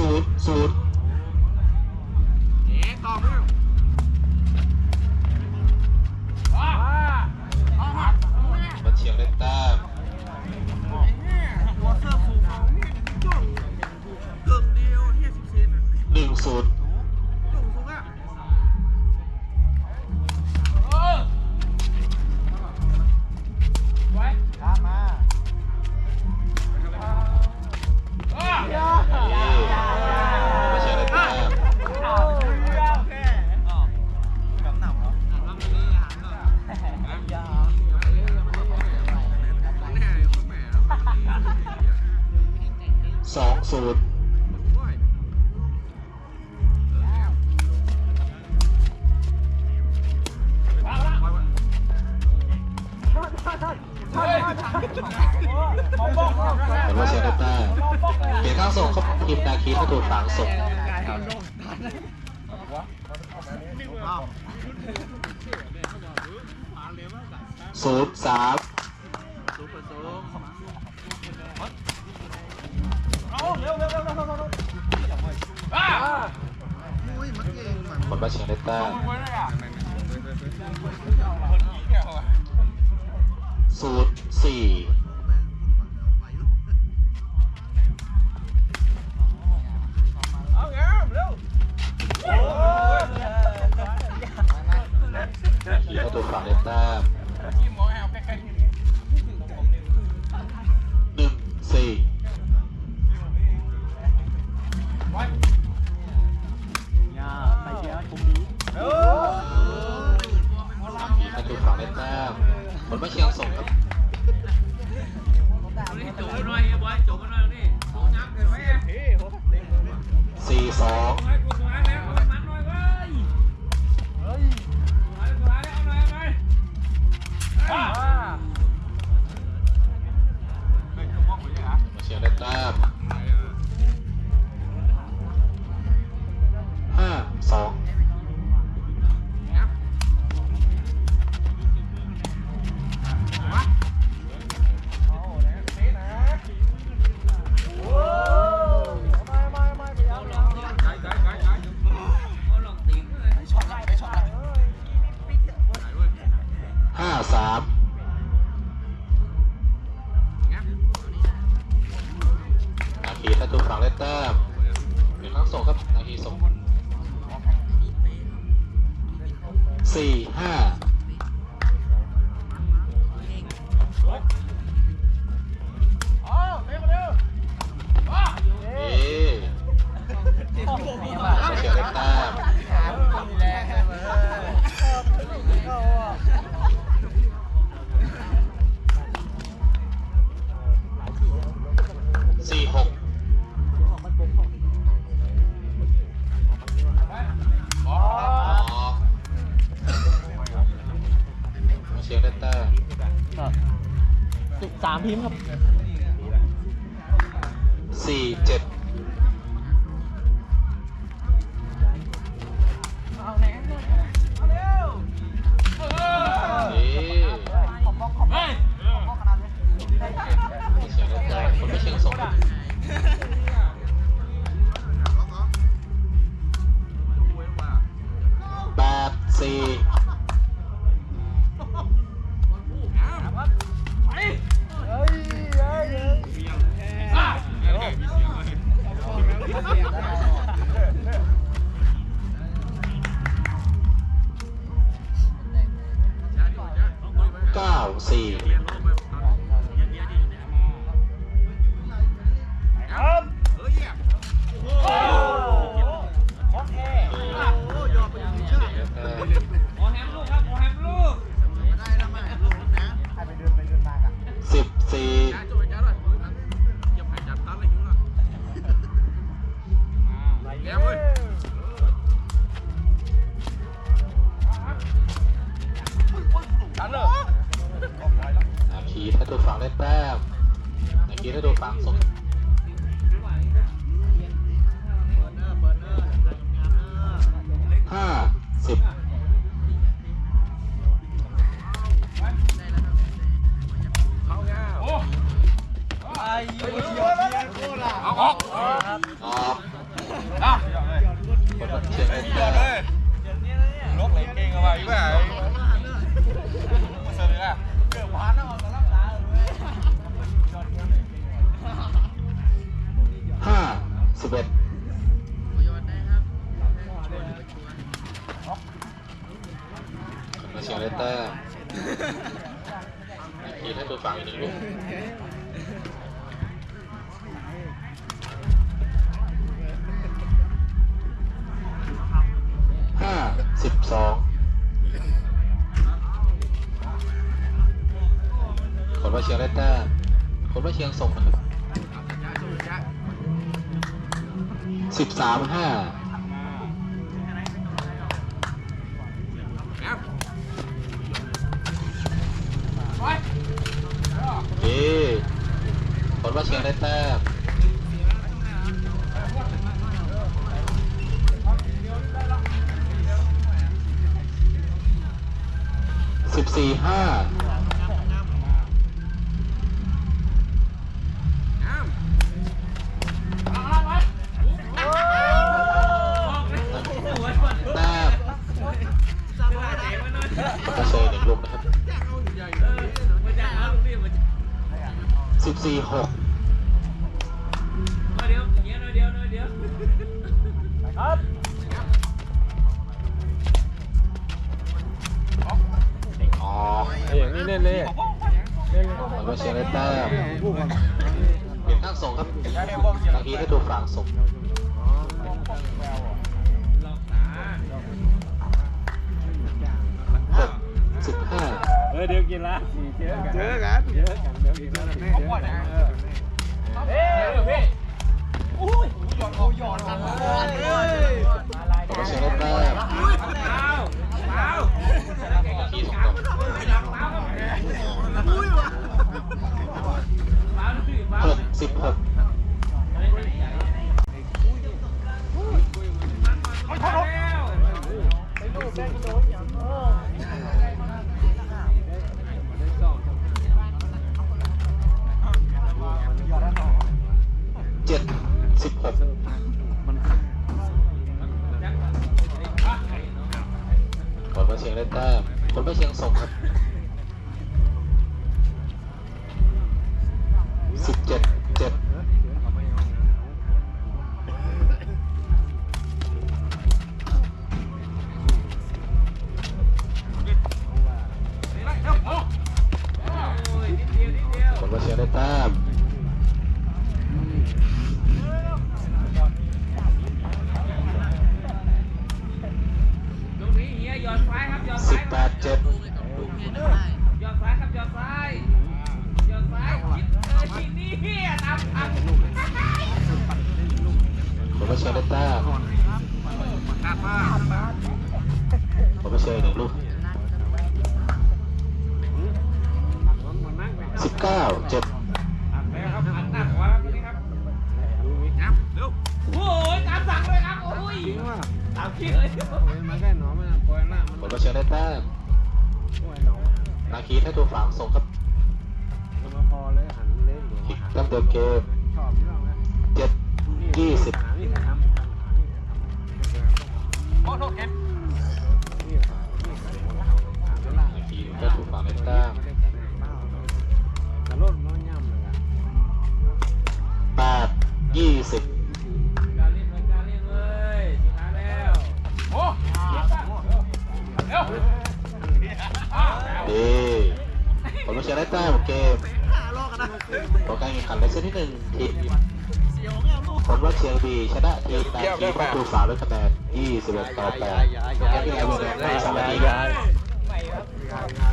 ศูนย์ศู ทีมนาคีเขากฝังส่งศูนย์สามสูงกว่าสูงผลว่าเชียงได้แต้มศูนย์สี่ น่อยบอยจุกหน่อยนี่โอ้ยักษ์เกินไปสี่สองให้กูสวยแล้วมันหน่อยเว้ยเฮ้ยสวยสวยเอาหน่อยเอาหน่อยอ่าเชียงได้แต้มห้าสอง ทีมครับสี่เจ็ดีถ้าโดนฝังได้แต้มนากีถ้าโดนฝังสมห้าสิบเอาออกออกนะเฉียดเลยลกไหลเก่งเอาไว้ป่ะมาเสิร์ฟเลยอะเกือบพันแล้ว สิบเอ็ดมาเชียร์เลสเตอร์ทีให้ตัวฝั่งอีกหนึ่ลูกห้าสิบสองคนว่าเชียร์เลสเตอร์คนมาเชียงส่งนะครับ สิบสามห้าเอ๊คนว่าเชียงได้แต้มสิบสี่ห้า ก็เชยหนึ่งลูกนะครับสิบสี่หกอ๋ออย่างนี้เล่นเลยคนว่าเชียงได้แต้มเปลี่ยนข้างส่งครับบางทีให้ตัวฝั่งส่ง สิบห้าเออเดี๋ยวกินละเจอกันเจอกันเจอกันเดี๋ยวกินละแม่เจอกันเออคนว่าเชียงได้แต้มบางทีส่งต่อหกสิบหกเจ็ เชียงส่งครับสิบเจ็ด คนมาเชียงได้แต้มคนมาเชียงอีกหนึ่งลูกสิบเก้าเจ็ดโอ้ยตามสั่งเลยครับ โอ้ยตามคิดเลยมันแค่หนอมันปล่อยละมันคนมาเชียได้แต้มปล่อยหนาคีให้ตัวฝังส่งครับพอเลยหันเล่นหรืออีกแต้มเติมเกมเจ็ดยี่สิบ โอ้โหเก็บนี่หาเวลานาคีให้ตัวฝังด้แต้มแต่รถมันะแปดยี่สิบการเล่นเลยการเล่นเลยสุดท้ายแล้วโอ้เร็วดีคนมาเชียงได้แต้มเกมโปรแกรมแข่งขันในเซตที่หนึ่งทีมคนว่าเชียงดีชนะทีมนาคีให้ตัวฝังด้วยคะแนน 21ต่อ8โปรแกรมที่แล้วเป็นแบบสามนาทีครับหา